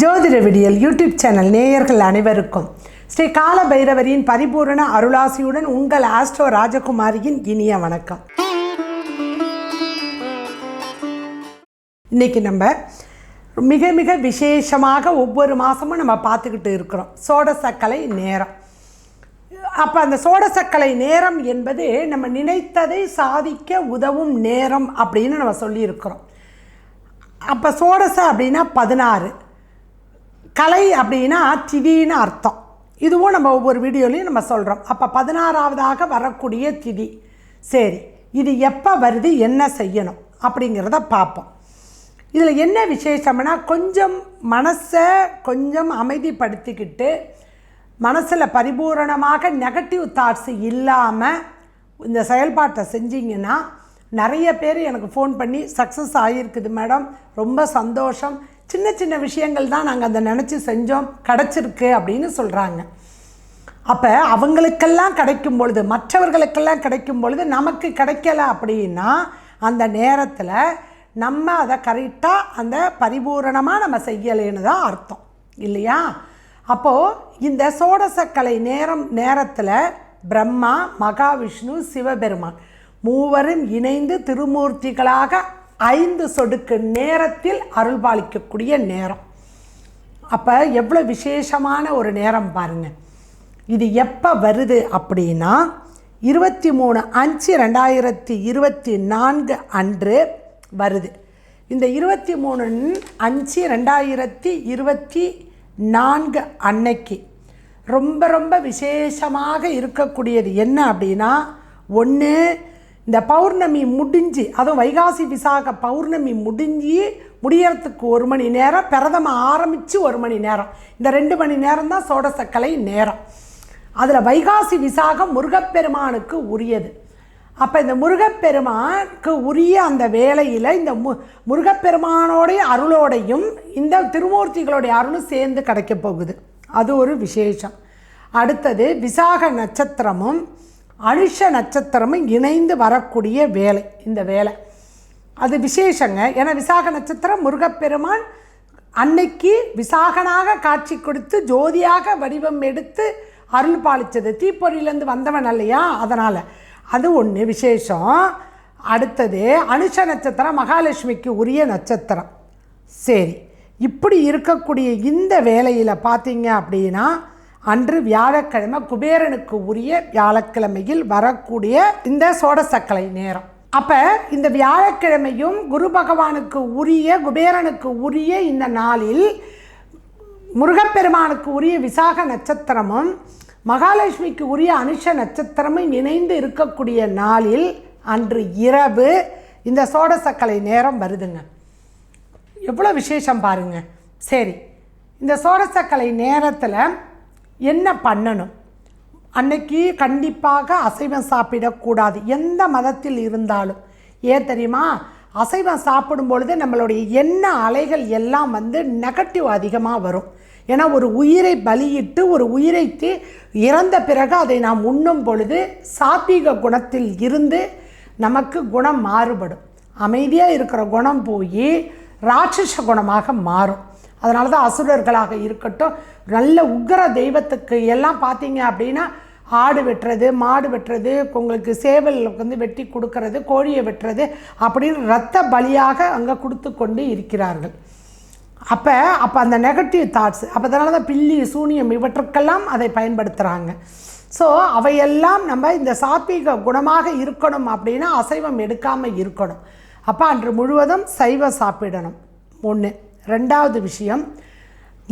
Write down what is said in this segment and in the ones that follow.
ஜோதிட விடியல் YouTube channel நேயர்கள் அனைவருக்கும். ஸ்ரீ கால பரிபூரண அருளாசியுடன் உங்கள் ஆஸ்ட்ரோ ராஜகுமாரியின் இனிய வணக்கம். இன்னைக்கு நம்ம மிக மிக விசேஷமாக ஒவ்வொரு மாதமும் நம்ம பார்த்துக்கிட்டு இருக்கிறோம். சோடசக்கலை நேரம். அப்போ அந்த சோடசக்கலை நேரம் என்பது நம்ம நினைத்ததை சாதிக்க உதவும் நேரம் அப்படின்னு நம்ம சொல்லியிருக்கிறோம். அப்போ சோடச அப்படின்னா பதினாறு. கலை அப்படின்னா திதின்னு அர்த்தம். இதுவும் நம்ம ஒவ்வொரு வீடியோலையும் நம்ம சொல்கிறோம் அப்போ பதினாறாவதாக வரக்கூடிய திதி. சரி இது எப்போ வருது என்ன செய்யணும் அப்படிங்கிறத பார்ப்போம். இதில் என்ன விசேஷம்னா கொஞ்சம் மனசை கொஞ்சம் அமைதிப்படுத்திக்கிட்டு மனசில் பரிபூரணமாக நெகட்டிவ் தாட்ஸ் இல்லாமல் இந்த செயல்பாட்டை செஞ்சிங்கன்னா நிறைய பேர் எனக்கு ஃபோன் பண்ணி சக்ஸஸ் ஆகியிருக்குது மேடம் ரொம்ப சந்தோஷம். சின்ன சின்ன விஷயங்கள் தான் நாங்கள் அதை நினச்சி செஞ்சோம். கிடச்சிருக்கு அப்படின்னு சொல்கிறாங்க அப்போ அவங்களுக்கெல்லாம் கிடைக்கும் பொழுது மற்றவர்களுக்கெல்லாம் கிடைக்கும் பொழுது நமக்கு கிடைக்கல அப்படின்னா அந்த நேரத்தில் நம்ம அதை கரெக்டாக அந்த பரிபூரணமாக நம்ம செய்யலைன்னு தான் அர்த்தம். இல்லையா? அப்போது இந்த சோடசக்கலை நேரம் நேரத்தில் பிரம்மா மகாவிஷ்ணு சிவபெருமான் மூவரும் இணைந்து திருமூர்த்திகளாக ஐந்து சொடுக்கு நேரத்தில் அருள்பாலிக்கக்கூடிய நேரம். அப்போ எவ்வளோ விசேஷமான ஒரு நேரம் பாருங்கள் இது எப்போ வருது அப்படின்னா இருபத்தி மூணு அஞ்சு ரெண்டாயிரத்தி இருபத்தி நான்கு அன்று வருது. இந்த இருபத்தி மூணு அஞ்சு ரெண்டாயிரத்தி இருபத்தி நான்கு அன்னைக்கு ரொம்ப ரொம்ப விசேஷமாக இருக்கக்கூடியது என்ன அப்படின்னா ஒன்று இந்த பௌர்ணமி முடிஞ்சு அதுவும் வைகாசி விசாக பௌர்ணமி முடிஞ்சு முடியறதுக்கு ஒரு மணி நேரம் பிரதம ஆரம்பித்து ஒரு மணி நேரம். இந்த ரெண்டு மணி நேரம் தான் சோடசக்கலை நேரம். அதில் வைகாசி விசாகம் முருகப்பெருமானுக்கு உரியது. அப்போ இந்த முருகப்பெருமானுக்கு உரிய அந்த வேலையில் இந்த மு முருகப்பெருமானோடைய அருளோடையும் இந்த திருமூர்த்திகளுடைய அருளும் சேர்ந்து கிடைக்க போகுது. அது ஒரு விசேஷம். அடுத்தது விசாக நட்சத்திரமும் அனுஷ நட்சத்திரமும் இணைந்து வரக்கூடிய வேலை இந்த வேலை. அது விசேஷங்க. ஏன்னா விசாக நட்சத்திரம் முருகப்பெருமான் அன்னைக்கு விசாகனாக காட்சி கொடுத்து ஜோதியாக வடிவம் எடுத்து அருள் பாலித்தது. தீப்பொறியிலேருந்து வந்தவன் இல்லையா அதனால். அது ஒன்று விசேஷம். அடுத்தது அனுஷ நட்சத்திரம் மகாலட்சுமிக்கு உரிய நட்சத்திரம். சரி. இப்படி இருக்கக்கூடிய இந்த வேலையில் பார்த்தீங்க அப்படின்னா அன்று வியாழக்கிழமை குபேரனுக்கு உரிய வியாழக்கிழமையில் வரக்கூடிய இந்த சோடசக்கலை நேரம். அப்போ இந்த வியாழக்கிழமையும் குரு பகவானுக்கு உரிய குபேரனுக்கு உரிய இந்த நாளில் முருகப்பெருமானுக்கு உரிய விசாக நட்சத்திரமும் மகாலட்சுமிக்கு உரிய அனுஷ நட்சத்திரமும் இணைந்து இருக்கக்கூடிய நாளில் அன்று இரவு இந்த சோடசக்கலை நேரம் வருதுங்க. எவ்வளோ விசேஷம் பாருங்க. சரி இந்த சோடசக்கலை நேரத்தில் என்ன பண்ணணும்? அன்னைக்கு கண்டிப்பாக அசைவம் சாப்பிடக்கூடாது. எந்த மதத்தில் இருந்தாலும். ஏன் தெரியுமா? அசைவம் சாப்பிடும் பொழுது நம்மளுடைய எண்ண அலைகள் எல்லாம் வந்து நெகட்டிவ் அதிகமாக வரும். ஏன்னா ஒரு உயிரை பலியிட்டு ஒரு உயிரைக்கு இறந்த பிறகு அதை நாம் உண்ணும் பொழுது சாத்வீக குணத்தில் இருந்து நமக்கு குணம் மாறுபடும். அமைதியாக இருக்கிற குணம் போய் ராட்சச குணமாக மாறும். அதனால தான் அசுரர்களாக இருக்கட்டும் நல்ல உக்ர தெய்வத்துக்கு எல்லாம் பார்த்தீங்க அப்படின்னா ஆடு வெட்டுறது மாடு வெட்டுறது உங்களுக்கு சேவல் வந்து வெட்டி கொடுக்கறது கோழியை வெட்டுறது அப்படின்னு இரத்த பலியாக அங்கே கொடுத்து கொண்டு இருக்கிறார்கள். அப்போ அப்போ அந்த நெகட்டிவ் தாட்ஸ் அப்போ அதனால தான் பில்லி சூனியம் இவற்றுக்கெல்லாம் அதை பயன்படுத்துகிறாங்க ஸோ அவையெல்லாம் நம்ம இந்த சாத்வீக குணமாக இருக்கணும் அப்படின்னா அசைவம் எடுக்காமல் இருக்கணும். அப்போ அன்று முழுவதும் சைவம் சாப்பிடணும். ஒன்று ரெண்டாவது விஷயம்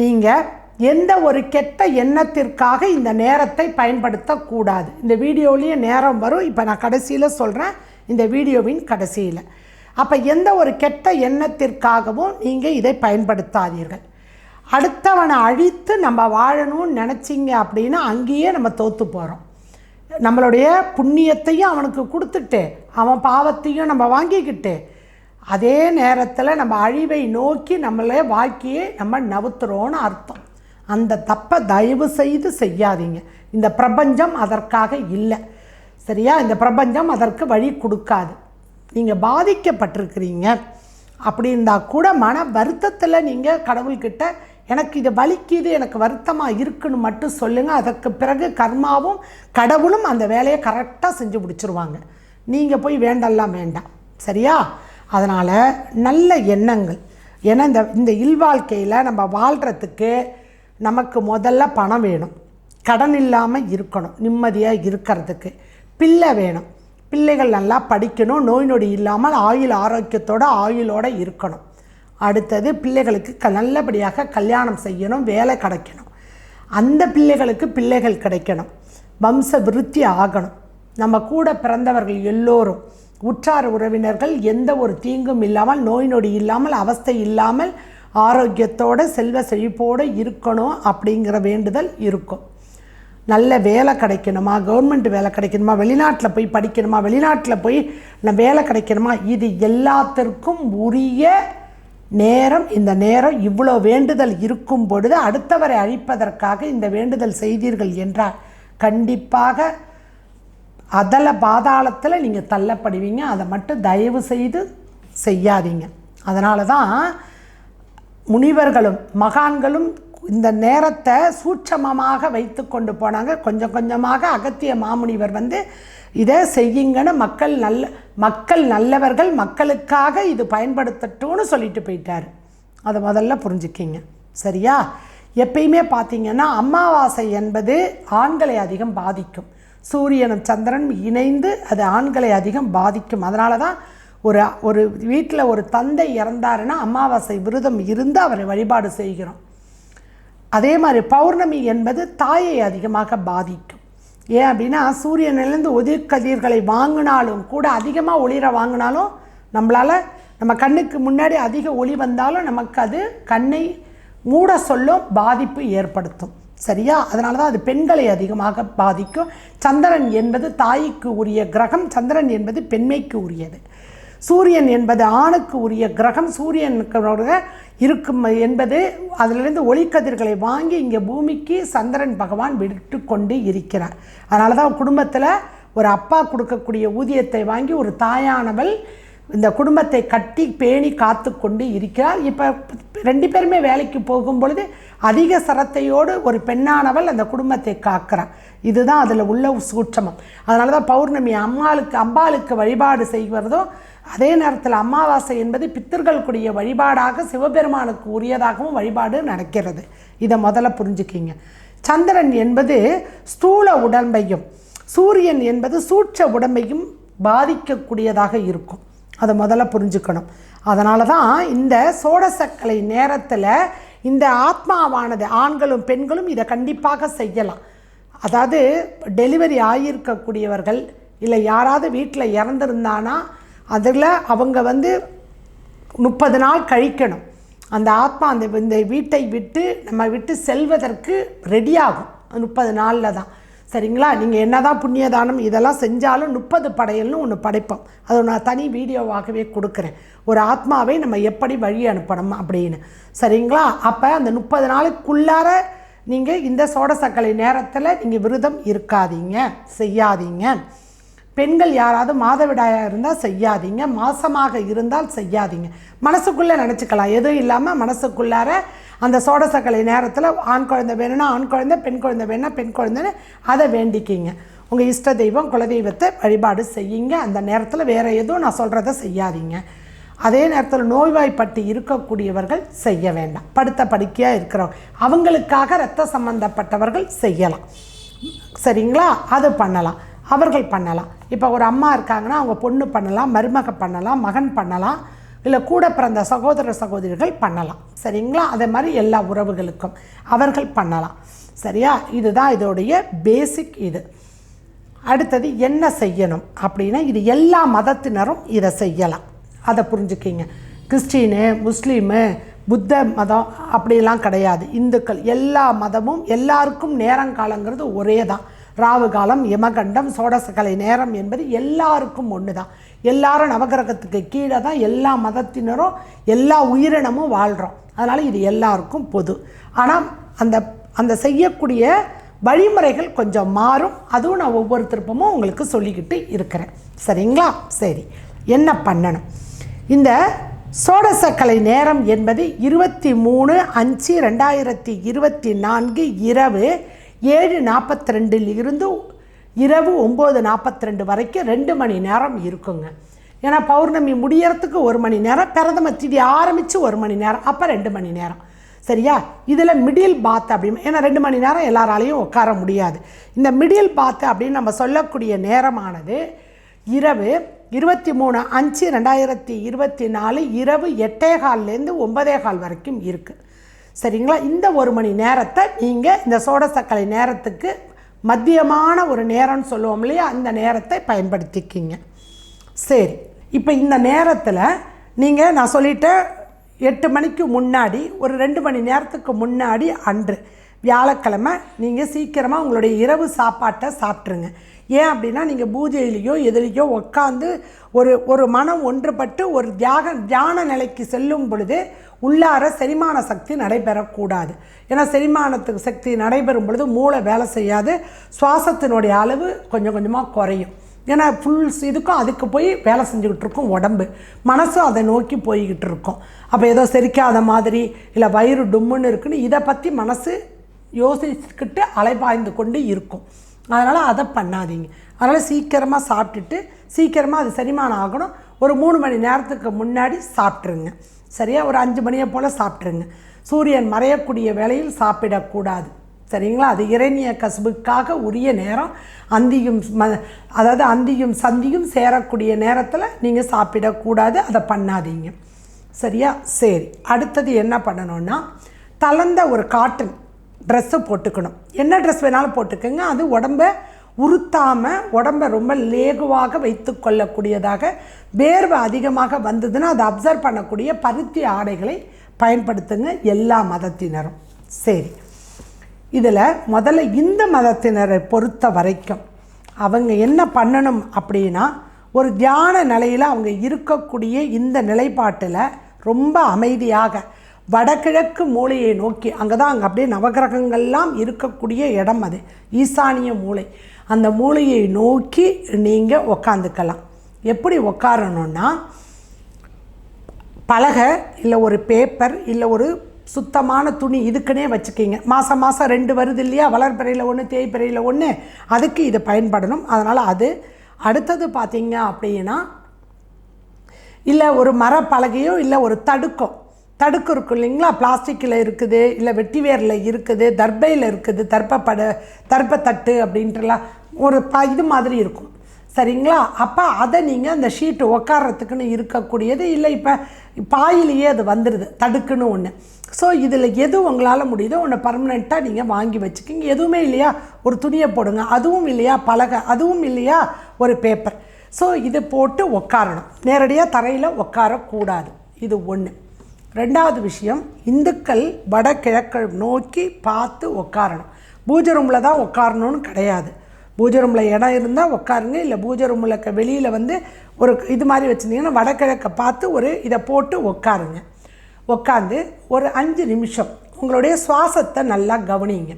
நீங்கள் எந்த ஒரு கெட்ட எண்ணத்திற்காக இந்த நேரத்தை பயன்படுத்தக்கூடாது. இந்த வீடியோலேயே நேரம் வரும். இப்போ நான் கடைசியில் சொல்கிறேன் இந்த வீடியோவின் கடைசியில். அப்போ எந்த ஒரு கெட்ட எண்ணத்திற்காகவும் நீங்கள் இதை பயன்படுத்தாதீர்கள். அடுத்தவனை அழித்து நம்ம வாழணும்னு நினச்சிங்க அப்படின்னா அங்கேயே நம்ம தோற்று போகிறோம் நம்மளுடைய புண்ணியத்தையும் அவனுக்கு கொடுத்துட்டு அவன் பாவத்தையும் நம்ம வாங்கிக்கிட்டு அதே நேரத்தில் நம்ம அழிவை நோக்கி நம்மளே வாழ்க்கையை நம்ம நவுத்துறோன்னு அர்த்தம். அந்த தப்பை தயவு செய்து செய்யாதீங்க. இந்த பிரபஞ்சம் அதற்காக இல்லை. சரியா? இந்த பிரபஞ்சம் அதற்கு வழி கொடுக்காது. நீங்கள் பாதிக்கப்பட்டிருக்கிறீங்க அப்படி இருந்தால் கூட மன வருத்தத்தில் நீங்கள் கடவுள்கிட்ட எனக்கு இது வலிக்குது எனக்கு வருத்தமாக இருக்குன்னு மட்டும் சொல்லுங்கள் அதற்கு பிறகு கர்மாவும் கடவுளும் அந்த வேலையை கரெக்டாக செஞ்சு பிடிச்சிருவாங்க நீங்கள் போய் வேண்டெல்லாம் வேண்டாம். சரியா? அதனால் நல்ல எண்ணங்கள். ஏன்னா இந்த இந்த இல்வாழ்க்கையில் நம்ம வாழ்கிறதுக்கு நமக்கு முதல்ல பணம் வேணும். கடன் இல்லாமல் இருக்கணும். நிம்மதியாக இருக்கிறதுக்கு. பிள்ளை வேணும். பிள்ளைகள் நல்லா படிக்கணும். நோய் நொடி இல்லாமல் ஆயுள் ஆரோக்கியத்தோடு ஆயுளோடு இருக்கணும். அடுத்தது பிள்ளைகளுக்கு க நல்லபடியாக கல்யாணம் செய்யணும். வேலை கிடைக்கணும். அந்த பிள்ளைகளுக்கு பிள்ளைகள் கிடைக்கணும். வம்ச விருத்தி ஆகணும். நம்ம கூட பிறந்தவர்கள் எல்லோரும் உற்றார் உறவினர்கள் எந்த ஒரு தீங்கும் இல்லாமல் நோய் நொடி இல்லாமல் அவஸ்தை இல்லாமல் ஆரோக்கியத்தோடு செல்வ செழிப்போடு இருக்கணும் அப்படிங்கிற வேண்டுதல் இருக்கும். நல்ல வேலை கிடைக்கணுமா? கவர்மெண்ட் வேலை கிடைக்கணுமா? வெளிநாட்டில் போய் படிக்கணுமா? வெளிநாட்டில் போய் நான் வேலை கிடைக்கணுமா? இது எல்லாத்திற்கும் உரிய நேரம். இந்த நேரம் இவ்வளோ வேண்டுதல் இருக்கும் பொழுது அடுத்தவரை அழிப்பதற்காக இந்த வேண்டுதல் செய்தீர்கள் என்றால் கண்டிப்பாக அதல பாதாளத்தில் நீங்கள் தள்ளப்படுவீங்க. அதை மட்டும் தயவு செய்து செய்யாதீங்க. அதனால தான் முனிவர்களும் மகான்களும் இந்த நேரத்தை சூட்சமமாக வைத்து கொண்டு போனாங்க. கொஞ்சம் கொஞ்சமாக அகத்திய மாமுனிவர் வந்து இதை செய்யுங்கன்னு மக்கள் நல்ல மக்கள் நல்லவர்கள் மக்களுக்காக இது பயன்படுத்தட்டும்னு சொல்லிட்டு போயிட்டார். அதை முதல்ல புரிஞ்சுக்கிங்க. சரியா? எப்பயுமே பார்த்தீங்கன்னா அமாவாசை என்பது ஆண்களை அதிகம் பாதிக்கும். சூரியனும் சந்திரன் இணைந்து அது ஆண்களை அதிகம் பாதிக்கும். அதனால தான் ஒரு ஒரு வீட்டில் ஒரு தந்தை இறந்தாருன்னா அமாவாசை விரதம் இருந்து அவரை வழிபாடு செய்கிறோம். அதே மாதிரி பௌர்ணமி என்பது தாயை அதிகமாக பாதிக்கும். ஏன் அப்படின்னா சூரியனிலேருந்து ஒதிர்கதிர்களை வாங்கினாலும் கூட அதிகமாக ஒளிர வாங்கினாலும் நம்மளால் நம்ம கண்ணுக்கு முன்னாடி அதிக ஒளி வந்தாலும் நமக்கு அது கண்ணை மூட சொல்லும் பாதிப்பு ஏற்படுத்தும். சரியா? அதனால தான் அது பெண்களை அதிகமாக பாதிக்கும். சந்திரன் என்பது தாய்க்கு உரிய கிரகம். சந்திரன் என்பது பெண்மைக்கு உரியது. சூரியன் என்பது ஆணுக்கு உரிய கிரகம். சூரியனுக்கு இருக்கும் என்பது அதிலிருந்து ஒளிக்கதிர்களை வாங்கி இங்கே பூமிக்கு சந்திரன் பகவான் விட்டு கொண்டு இருக்கிறார். அதனால தான் குடும்பத்தில் ஒரு அப்பா கொடுக்கக்கூடிய ஊதியத்தை வாங்கி ஒரு தாயானவள் இந்த குடும்பத்தை கட்டி பேணி காத்து கொண்டு இருக்கிறார். இப்போ ரெண்டு பேருமே வேலைக்கு போகும் பொழுது அதிக சரத்தையோடு ஒரு பெண்ணானவள் அந்த குடும்பத்தை காக்கிறார். இதுதான் அதில் உள்ள சூட்சமம். அதனால தான் பௌர்ணமி அம்மாளுக்கு அம்பாளுக்கு வழிபாடு செய்வதும் அதே நேரத்தில் அமாவாசை என்பது பித்தர்களுக்குரிய வழிபாடாக சிவபெருமானுக்கு உரியதாகவும் வழிபாடு நடக்கிறது. இதை முதல்ல புரிஞ்சுக்கிங்க. சந்திரன் என்பது ஸ்தூல உடம்பையும் சூரியன் என்பது சூட்ச உடம்பையும் பாதிக்கக்கூடியதாக இருக்கும். அதை முதல்ல புரிஞ்சுக்கணும். அதனால தான் இந்த சோடசக்கலை நேரத்தில் இந்த ஆத்மாவானது ஆண்களும் பெண்களும் இதை கண்டிப்பாக செய்யலாம். அதாவது டெலிவரி ஆகியிருக்கக்கூடியவர்கள் இல்லை யாராவது வீட்டில் இறந்துருந்தானா அதில் அவங்க வந்து முப்பது நாள் கழிக்கணும். அந்த ஆத்மா அந்த இந்த வீட்டை விட்டு நம்ம விட்டு செல்வதற்கு ரெடியாகும் முப்பது நாளில் தான். சரிங்களா? நீங்கள் என்ன தான் புண்ணியதானம் இதெல்லாம் செஞ்சாலும் முப்பது படையல்னு ஒன்று படைப்போம். அதை நான் தனி வீடியோவாகவே கொடுக்குறேன். ஒரு ஆத்மாவை நம்ம எப்படி வழி அனுப்பணும் அப்படின்னு. சரிங்களா? அப்போ அந்த முப்பது நாளுக்குள்ளார நீங்கள் இந்த சோடசக்கலை நேரத்தில் நீங்கள் விரதம் இருக்காதீங்க. செய்யாதீங்க. பெண்கள் யாராவது மாதவிடாயாக இருந்தால் செய்யாதீங்க. மாசமாக இருந்தால் செய்யாதீங்க. மனசுக்குள்ளே நினச்சிக்கலாம். எதுவும் இல்லாமல் மனசுக்குள்ளார அந்த சோடசக்கலை நேரத்தில் ஆண் குழந்தை வேணும்னா ஆண் குழந்தை பெண் குழந்தை வேணும்னா பெண் குழந்தைன்னு அதை வேண்டிக்கிங்க. உங்கள் இஷ்ட தெய்வம் குலதெய்வத்தை வழிபாடு செய்யுங்க. அந்த நேரத்தில் வேறு எதுவும் நான் சொல்கிறத செய்யாதீங்க. அதே நேரத்தில் நோய்வாய்ப்பட்டு இருக்கக்கூடியவர்கள் செய்ய வேண்டாம். படுத்த படுக்கையாக இருக்கிறவங்க. அவங்களுக்காக ரத்த சம்பந்தப்பட்டவர்கள் செய்யலாம். சரிங்களா? அது பண்ணலாம். அவர்கள் பண்ணலாம். இப்போ ஒரு அம்மா இருக்காங்கன்னா அவங்க பொண்ணு பண்ணலாம் மருமக பண்ணலாம் மகன் பண்ணலாம். இல்லை கூட பிறந்த சகோதர சகோதரிகள் பண்ணலாம். சரிங்களா? அதே மாதிரி எல்லா உறவுகளுக்கும் அவர்கள் பண்ணலாம். சரியா? இதுதான் இதோடைய பேசிக் இது. அடுத்தது என்ன செய்யணும் அப்படின்னா இது எல்லா மதத்தினரும் இதை செய்யலாம். அதை புரிஞ்சுக்கிங்க. கிறிஸ்டினு முஸ்லீமு புத்த மதம் அப்படிலாம் கிடையாது. இந்துக்கள் எல்லா மதமும் எல்லாருக்கும் நேரங்காலங்கிறது ஒரே தான் ராவு காலம் யமகண்டம் சோடசகலை நேரம் என்பது எல்லாருக்கும் ஒன்று தான் எல்லாரும் நவகிரகத்துக்கு கீழே தான் எல்லா மதத்தினரும் எல்லா உயிரினமும் வாழ்கிறோம் அதனால் இது எல்லாருக்கும் பொது. ஆனால் அந்த அந்த செய்யக்கூடிய வழிமுறைகள் கொஞ்சம் மாறும். அதுவும் நான் ஒவ்வொரு திருப்பமும் உங்களுக்கு சொல்லிக்கிட்டு இருக்கிறேன். சரிங்களா? சரி. என்ன பண்ணணும்? இந்த சோடசக்கலை நேரம் என்பது இருபத்தி மூணு அஞ்சு ரெண்டாயிரத்தி இருபத்தி நான்கு இரவு ஏழு நாற்பத்தி ரெண்டில் இருந்து இரவு ஒம்பது நாற்பத்தி ரெண்டு வரைக்கும் ரெண்டு மணி நேரம் இருக்குங்க. ஏன்னா பௌர்ணமி முடியறதுக்கு ஒரு மணி நேரம் பிரதம திதி ஆரம்பித்து ஒரு மணி நேரம் அப்போ ரெண்டு மணி நேரம். சரியா? இதில் மிடில் பாத் அப்படின்னு ஏன்னா ரெண்டு மணி நேரம் எல்லாராலையும் உட்கார முடியாது. இந்த மிடில் பாத் அப்படின்னு நம்ம சொல்லக்கூடிய நேரமானது இரவு இருபத்தி மூணு அஞ்சு ரெண்டாயிரத்தி இருபத்தி நாலு இரவு எட்டே கால்லேருந்து ஒன்பதே கால் வரைக்கும் இருக்குது சரிங்களா? இந்த ஒரு மணி நேரத்தை நீங்கள் இந்த சோடசக்கலை நேரத்துக்கு மத்தியமான ஒரு நேரம்னு சொல்லுவோம் இல்லையா? அந்த நேரத்தை பயன்படுத்திக்கிங்க. சரி. இப்போ இந்த நேரத்தில் நீங்கள் நான் சொல்லிட்டேன் எட்டு மணிக்கு முன்னாடி ஒரு ரெண்டு மணி நேரத்துக்கு முன்னாடி அன்று வியாழக்கிழமை நீங்கள் சீக்கிரமாக உங்களுடைய இரவு சாப்பாட்டை சாப்பிட்ருங்க ஏன் அப்படின்னா நீங்கள் பூஜையிலையோ எதுலேயோ உட்காந்து ஒரு ஒரு மனம் ஒன்றுபட்டு ஒரு தியாக தியான நிலைக்கு செல்லும் பொழுது உள்ளார செரிமான சக்தி நடைபெறக்கூடாது. ஏன்னா செரிமானத்துக்கு சக்தி நடைபெறும் பொழுது மூளை வேலை செய்யாது. சுவாசத்தினுடைய அளவு கொஞ்சம் கொஞ்சமாக குறையும். ஏன்னா ஃபுல் இதுக்கும் அதுக்கு போய் வேலை செஞ்சுக்கிட்டு இருக்கும் உடம்பு. மனசும் அதை நோக்கி போய்கிட்டு இருக்கும் அப்போ ஏதோ செரிக்காத மாதிரி இல்லை வயிறு டும்முன்னு இருக்குன்னு இதை பற்றி மனசு யோசிச்சுக்கிட்டு அலைபாய்ந்து கொண்டு இருக்கும். அதனால் அதை பண்ணாதீங்க. அதனால் சீக்கிரமாக சாப்பிட்டுட்டு சீக்கிரமாக அது செரிமானம் ஆகணும். ஒரு மூணு மணி நேரத்துக்கு முன்னாடி சாப்பிட்ருங்க சரியா? ஒரு அஞ்சு மணியை போல் சாப்பிட்ருங்க சூரியன் மறையக்கூடிய வேளையில் சாப்பிடக்கூடாது. சரிங்களா? அது இறைநிய கசுபுக்காக உரிய நேரம். அந்தியும் ம அதாவது அந்தியும் சந்தியும் சேரக்கூடிய நேரத்தில் நீங்கள் சாப்பிடக்கூடாது. அதை பண்ணாதீங்க. சரியா? சரி. அடுத்தது என்ன பண்ணணும்னா தளர்ந்த ஒரு காட்டன் ட்ரெஸ்ஸை போட்டுக்கணும். என்ன ட்ரெஸ் வேணாலும் போட்டுக்கோங்க. அது உடம்ப உறுத்தாமல் உடம்பை ரொம்ப லேகுவாக வைத்து கொள்ளக்கூடியதாக வேர்வை அதிகமாக வந்ததுன்னா அதை அப்சர்வ் பண்ணக்கூடிய பருத்தி ஆடைகளை பயன்படுத்துங்க எல்லா மதத்தினரும். சரி. இதில் முதல்ல இந்த மதத்தினரை பொறுத்த வரைக்கும் அவங்க என்ன பண்ணணும் அப்படின்னா ஒரு தியான நிலையில் அவங்க இருக்கக்கூடிய இந்த நிலைப்பாட்டில் ரொம்ப அமைதியாக வடகிழக்கு மூலையை நோக்கி அங்கே தான் அங்கே அப்படியே நவகிரகங்கள்லாம் இருக்கக்கூடிய இடம் அது ஈசானிய மூளை அந்த மூளையை நோக்கி நீங்கள் உக்காந்துக்கலாம். எப்படி உக்காரணுன்னா பலகை இல்லை ஒரு பேப்பர் இல்லை ஒரு சுத்தமான துணி இதுக்குன்னே வச்சுக்கிங்க. மாதம் மாதம் ரெண்டு வருது இல்லையா வளர்பிறையில் ஒன்று தேய்பிறையில் ஒன்று அதுக்கு இது பயன்படணும். அதனால் அது அடுத்தது பார்த்தீங்க அப்படின்னா இல்லை ஒரு மரப்பலகையோ இல்லை ஒரு தடுக்கம் தடுக்கு இருக்கும் இல்லைங்களா? பிளாஸ்டிக்கில் இருக்குது இல்லை வெட்டிவேரில் இருக்குது தர்பையில் இருக்குது தர்ப்பப்பட தர்ப்பத்தட்டு அப்படின்ட்டுலாம் ஒரு ப இது மாதிரி இருக்கும். சரிங்களா? அப்போ அதை நீங்கள் அந்த ஷீட்டு உக்காரத்துக்குன்னு இருக்கக்கூடியது இல்லை இப்போ பாயிலேயே அது வந்துடுது தடுக்குன்னு ஒன்று ஸோ இதில் எது உங்களால் முடியுதோ ஒன்று பர்மனெண்ட்டாக நீங்கள் வாங்கி வச்சுக்கிங்க. எதுவுமே இல்லையா? ஒரு துணியை போடுங்க. அதுவும் இல்லையா? பலகை அதுவும் இல்லையா? ஒரு பேப்பர் ஸோ இது போட்டு உக்காரணும். நேரடியாக தரையில் உட்காரக்கூடாது இது ஒன்று ரெண்டாவது விஷயம் இந்துக்கள் வடகிழக்கு நோக்கி பார்த்து உட்காரணும் பூஜை ரூமில் தான் உட்காரணும்னு கிடையாது. பூஜை ரூமில் இடம் இருந்தால் உட்காருங்க இல்லை பூஜை ரூமில் வெளியில் வந்து ஒரு இது மாதிரி வச்சுருந்தீங்கன்னா வடகிழக்கை பார்த்து ஒரு இதை போட்டு உட்காருங்க உட்காந்து ஒரு அஞ்சு நிமிஷம் உங்களுடைய சுவாசத்தை நல்லா கவனிங்க.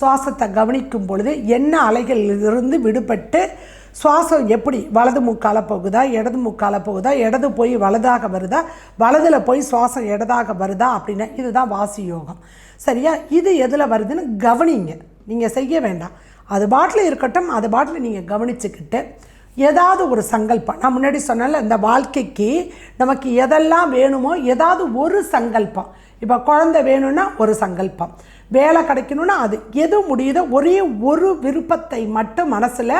சுவாசத்தை கவனிக்கும் பொழுது என்ன அலைகளிலிருந்து விடுபட்டு சுவாசம் எப்படி? வலது மூக்கால் போகுதா? இடது மூக்கால் போகுதா? இடது போய் வலதாக வருதா? வலதில் போய் சுவாசம் இடதாக வருதா? அப்படின்னா இதுதான் வாசி யோகம். சரியா? இது எதில் வருதுன்னு கவனிங்க. நீங்கள் செய்ய வேண்டாம். அது பாட்டில் இருக்கட்டும் அது பாட்டில் நீங்கள் கவனிச்சுக்கிட்டு ஏதாவது ஒரு சங்கல்பம். நான் முன்னாடி சொன்னல இந்த வாழ்க்கைக்கு நமக்கு எதெல்லாம் வேணுமோ ஏதாவது ஒரு சங்கல்பம். இப்போ குழந்தை வேணும்னா ஒரு சங்கல்பம். வேலை கிடைக்கணும்னா அது எது முடியுதோ ஒரே ஒரு விருப்பத்தை மட்டும் மனசில்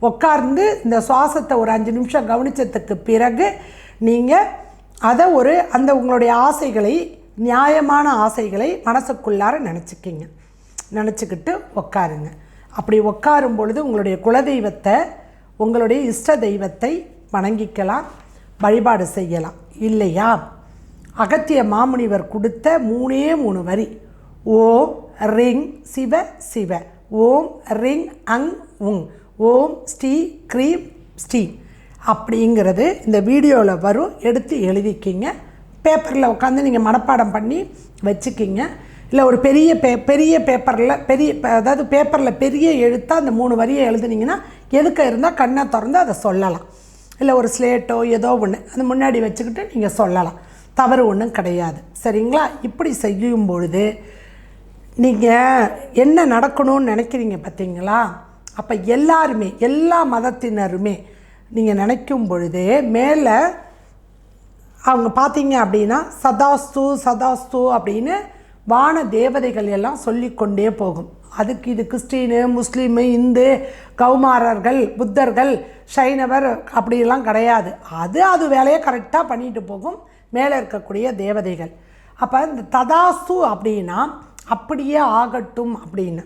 உட்கார்ந்து இந்த சுவாசத்தை ஒரு அஞ்சு நிமிஷம் கவனித்ததுக்கு பிறகு நீங்கள் அதை ஒரு அந்த உங்களுடைய ஆசைகளை நியாயமான ஆசைகளை மனசுக்குள்ளார நினச்சிக்கிங்க. நினச்சிக்கிட்டு உட்காருங்க அப்படி உட்காரும் பொழுது உங்களுடைய குலதெய்வத்தை உங்களுடைய இஷ்ட தெய்வத்தை வணங்கிக்கலாம் வழிபாடு செய்யலாம். இல்லையா? அகத்திய மாமுனிவர் கொடுத்த மூணே மூணு வரி. ஓம் ரிங் சிவ சிவ. ஓம் ரிங் அங் உங். ஓம் ஸ்ரீ க்ரீம் ஸ்ரீ அப்படிங்கிறது இந்த வீடியோவில் வரும். எடுத்து எழுதிக்கிங்க. பேப்பரில் உட்காந்து நீங்கள் மனப்பாடம் பண்ணி வச்சுக்கிங்க. இல்லை ஒரு பெரிய பே பெரிய பேப்பரில் பெரிய அதாவது பேப்பரில் பெரிய எழுத்தாக அந்த மூணு வரியை எழுதுனீங்கன்னா எதுக்க இருந்தால் கண்ணை திறந்து அதை சொல்லலாம். இல்லை ஒரு ஸ்லேட்டோ ஏதோ ஒன்று அது முன்னாடி வச்சுக்கிட்டு நீங்கள் சொல்லலாம். தவறு ஒன்றும் கிடையாது. சரிங்களா? இப்படி செய்யும் பொழுது நீங்கள் என்ன நடக்கணும்னு நினைக்கிறீங்க பார்த்தீங்களா அப்போ எல்லாருமே எல்லா மதத்தினருமே நீங்கள் நினைக்கும் பொழுது மேலே அவங்க பார்த்தீங்க அப்படின்னா சதாஸ்து சதாஸ்து அப்படின்னு வான தேவதைகள் எல்லாம் சொல்லிக்கொண்டே போகும். அதுக்கு இது கிறிஸ்டினு முஸ்லீமு இந்து கௌமாரர்கள் புத்தர்கள் சைனவர் அப்படிலாம் கிடையாது. அது அது வேலையை கரெக்டாக பண்ணிட்டு போகும் மேலே இருக்கக்கூடிய தேவதைகள். அப்போ இந்த ததாஸ்து அப்படின்னா அப்படியே ஆகட்டும் அப்படின்னு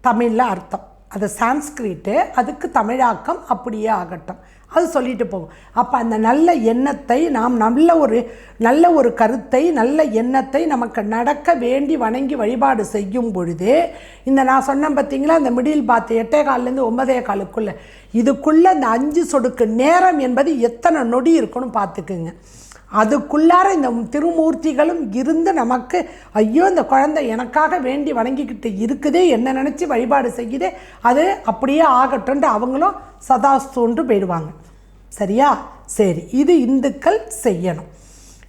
தமிழில் அர்த்தம். அது சான்ஸ்கிரிட்டு அதுக்கு தமிழாக்கம் அப்படியே ஆகட்டும். அது சொல்லிட்டு போகும். அப்போ அந்த நல்ல எண்ணத்தை நாம் நல்ல ஒரு நல்ல ஒரு கருத்தை நல்ல எண்ணத்தை நமக்கு நடக்க வேண்டி வணங்கி வழிபாடு செய்யும் பொழுது இந்த நான் சொன்னேன் பார்த்தீங்களா அந்த மிடில் பாத்து எட்டே கால்லேருந்து ஒன்பதே காலுக்குள்ளே. இதுக்குள்ளே அந்த அஞ்சு சொடுக்கு நேரம் என்பது எத்தனை நொடி இருக்குன்னு பார்த்துக்குங்க. அதுக்குள்ளார இந்த திருமூர்த்திகளும் இருந்து நமக்கு ஐயோ இந்த குழந்தை எனக்காக வேண்டி வணங்கிக்கிட்டு இருக்குதே என்ன நினச்சி வழிபாடு செய்யுதே அது அப்படியே ஆகட்டும்ன்ட்டு அவங்களும் சதாஸ்தூன்ட்டு போயிடுவாங்க. சரியா? சரி இது இந்துக்கள் செய்யணும்.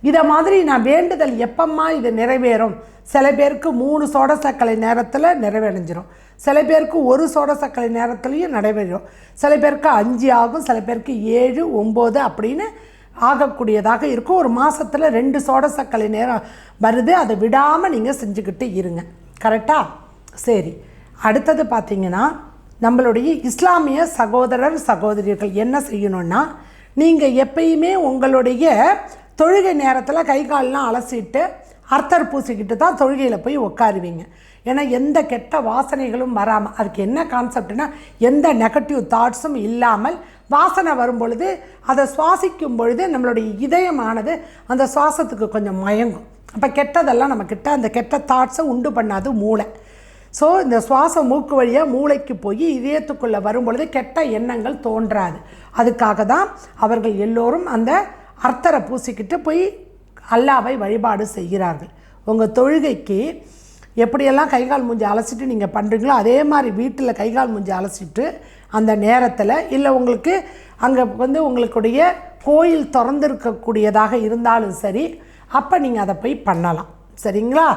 இதை மாதிரி நான் வேண்டுதல் எப்பம்மா இது நிறைவேறும்? சில பேருக்கு மூணு சோடசக்கலை நேரத்தில் நிறைவடைஞ்சிரும். சில பேருக்கு ஒரு சோடசக்கலை நேரத்துலையும் நிறைவேறும் சில பேருக்கு அஞ்சு ஆகும் சில பேருக்கு ஏழு ஒம்பது அப்படின்னு ஆகக்கூடியதாக இருக்கும். ஒரு மாதத்தில் ரெண்டு சோடசக்கலை நேரம் வருது. அதை விடாமல் நீங்கள் செஞ்சுக்கிட்டு இருங்க. கரெக்டாக சரி. அடுத்தது பார்த்தீங்கன்னா நம்மளுடைய இஸ்லாமிய சகோதரர் சகோதரிகள் என்ன செய்யணும்னா நீங்கள் எப்பயுமே உங்களுடைய தொழுகை நேரத்தில் கை கால்லாம் அலசிட்டு அர்த்தர் பூசிக்கிட்டு தான் தொழுகையில் போய் உட்காருவீங்க ஏன்னா எந்த கெட்ட வாசனைகளும் வராமல் அதுக்கு என்ன கான்செப்ட்னா எந்த நெகட்டிவ் தாட்ஸும் இல்லாமல் வாசனை வரும் பொழுது அதை சுவாசிக்கும் பொழுது நம்மளுடைய இதயமானது அந்த சுவாசத்துக்கு கொஞ்சம் மயங்கும். அப்போ கெட்டதெல்லாம் நம்மக்கிட்ட அந்த கெட்ட தாட்ஸை உண்டு பண்ணாது மூளை. ஸோ இந்த சுவாசம் மூக்கு வழியாக மூளைக்கு போய் இதயத்துக்குள்ளே வரும்பொழுது கெட்ட எண்ணங்கள் தோன்றாது. அதுக்காக தான் அவர்கள் எல்லோரும் அந்த அர்த்தரை பூசிக்கிட்டு போய் அல்லாவை வழிபாடு செய்கிறார்கள். உங்கள் தொழுகைக்கு எப்படியெல்லாம் கைகால் மூஞ்சி அலசிட்டு நீங்கள் பண்ணுறீங்களோ அதே மாதிரி வீட்டில் கைகால் மூஞ்சி அலசிட்டு அந்த நேரத்தில் இல்லை உங்களுக்கு அங்கே வந்து உங்களுக்குடைய கோயில் திறந்திருக்கக்கூடியதாக இருந்தாலும் சரி அப்போ நீங்கள் அதை போய் பண்ணலாம். சரிங்களா?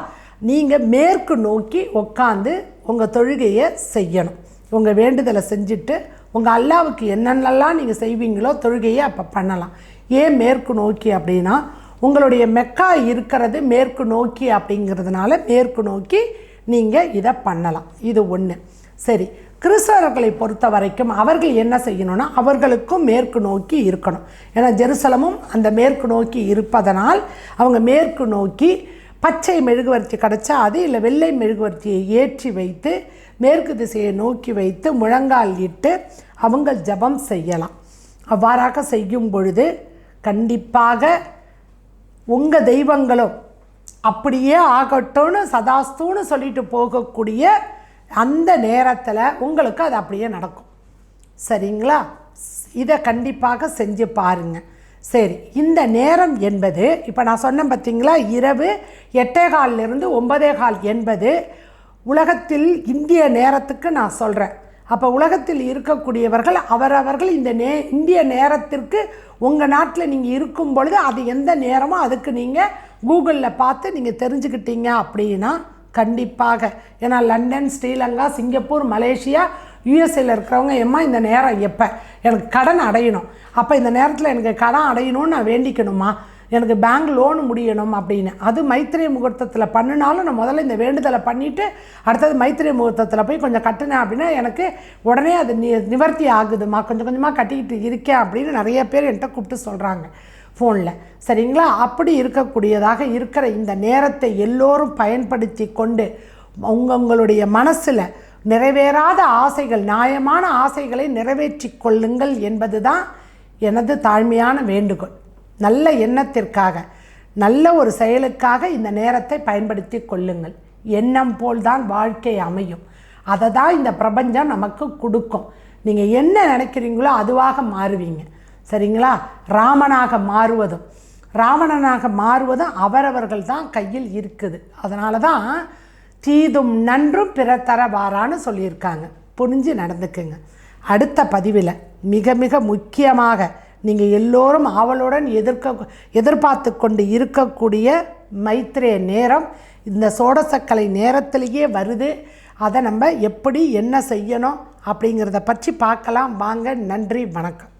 நீங்கள் மேற்கு நோக்கி உட்காந்து உங்கள் தொழுகையை செய்யணும். உங்கள் வேண்டுதலை செஞ்சுட்டு உங்கள் அல்லாவுக்கு என்னென்னலாம் நீங்கள் செய்வீங்களோ தொழுகையை அப்போ பண்ணலாம். ஏன் மேற்கு நோக்கி அப்படின்னா உங்களுடைய மெக்கா இருக்கிறது மேற்கு நோக்கி அப்படிங்கிறதுனால மேற்கு நோக்கி நீங்கள் இதை பண்ணலாம். இது ஒன்று சரி. கிறிஸ்தவர்களை பொறுத்த வரைக்கும் அவர்கள் என்ன செய்யணும்னா அவர்களுக்கும் மேற்கு நோக்கி இருக்கணும். ஏன்னா ஜெருசலமும் அந்த மேற்கு நோக்கி இருப்பதனால் அவங்க மேற்கு நோக்கி பச்சை மெழுகுவர்த்தி கிடச்சா அது இல்லை வெள்ளை மெழுகுவர்த்தியை ஏற்றி வைத்து மேற்கு திசையை நோக்கி வைத்து முழங்கால் இட்டு அவங்க ஜபம் செய்யலாம். அவ்வாறாக செய்யும் பொழுது கண்டிப்பாக உங்கள் தெய்வங்களும் அப்படியே ஆகட்டும்னு சதாஸ்துன்னு சொல்லிட்டு போகக்கூடிய அந்த நேரத்தில் உங்களுக்கு அது அப்படியே நடக்கும். சரிங்களா? இதை கண்டிப்பாக செஞ்சு பாருங்க. சரி இந்த நேரம் என்பது இப்போ நான் சொன்னேன் பார்த்தீங்களா இரவு எட்டே காலிலிருந்து ஒன்பதே கால் என்பது உலகத்தில் இந்திய நேரத்துக்கு நான் சொல்கிறேன் அப்போ உலகத்தில் இருக்கக்கூடியவர்கள் அவரவர்கள் இந்த நே இந்திய நேரத்திற்கு உங்கள் நாட்டில் நீங்கள் இருக்கும் பொழுது அது எந்த நேரமோ அதுக்கு நீங்கள் கூகுளில் பார்த்து நீங்கள் தெரிஞ்சுக்கிட்டீங்க அப்படின்னா கண்டிப்பாக. ஏன்னா லண்டன் ஸ்ரீலங்கா சிங்கப்பூர் மலேசியா யூஎஸ்ஏல இருக்கிறவங்க எம்மா இந்த நேரம் எப்போ? எனக்கு கடன் அடையணும். அப்போ இந்த நேரத்தில் எனக்கு கடன் அடையணும்னு நான் வேண்டிக்கணுமா? எனக்கு பேங்க் லோன் முடியணும் அப்படின்னு. அது மைத்திரிய முகூர்த்தத்தில் பண்ணினாலும் நான் முதல்ல இந்த வேண்டுதலை பண்ணிவிட்டு அடுத்தது மைத்திரிய முகூர்த்தத்தில் போய் கொஞ்சம் கட்டினேன் அப்படின்னா எனக்கு உடனே அது நி நிவர்த்தி ஆகுதுமா கொஞ்சம் கொஞ்சமாக கட்டிக்கிட்டு இருக்கேன் அப்படின்னு நிறைய பேர் என்கிட்ட கூப்பிட்டு சொல்கிறாங்க ஃபோனில். சரிங்களா? அப்படி இருக்கக்கூடியதாக இருக்கிற இந்த நேரத்தை எல்லோரும் பயன்படுத்தி கொண்டு உங்களுடைய மனசில் நிறைவேறாத ஆசைகள் நியாயமான ஆசைகளை நிறைவேற்றி கொள்ளுங்கள் என்பது தான் எனது தாழ்மையான வேண்டுகோள். நல்ல எண்ணத்திற்காக நல்ல ஒரு செயலுக்காக இந்த நேரத்தை பயன்படுத்தி கொள்ளுங்கள். எண்ணம் போல்தான் வாழ்க்கை அமையும். அதை தான் இந்த பிரபஞ்சம் நமக்கு கொடுக்கும். நீங்கள் என்ன நினைக்கிறீங்களோ அதுவாக மாறுவீங்க. சரிங்களா? ராமனாக மாறுவதும். ராவணனாக மாறுவதும் அவரவர்கள் தான் கையில் இருக்குது. அதனால தான் தீதும் நன்றும் பிற தரவாரான்னு சொல்லியிருக்காங்க. புரிஞ்சு நடந்துக்குங்க. அடுத்த பதிவில் மிக மிக முக்கியமாக நீங்கள் எல்லோரும் ஆவலுடன் எதிர்க்க எதிர்பார்த்து கொண்டு இருக்கக்கூடிய மைத்திரே நேரம் இந்த சோடசக்கலை நேரத்திலேயே வருது. அதை நம்ம எப்படி என்ன செய்யணும் அப்படிங்கிறத பற்றி பார்க்கலாம். வாங்க நன்றி வணக்கம்.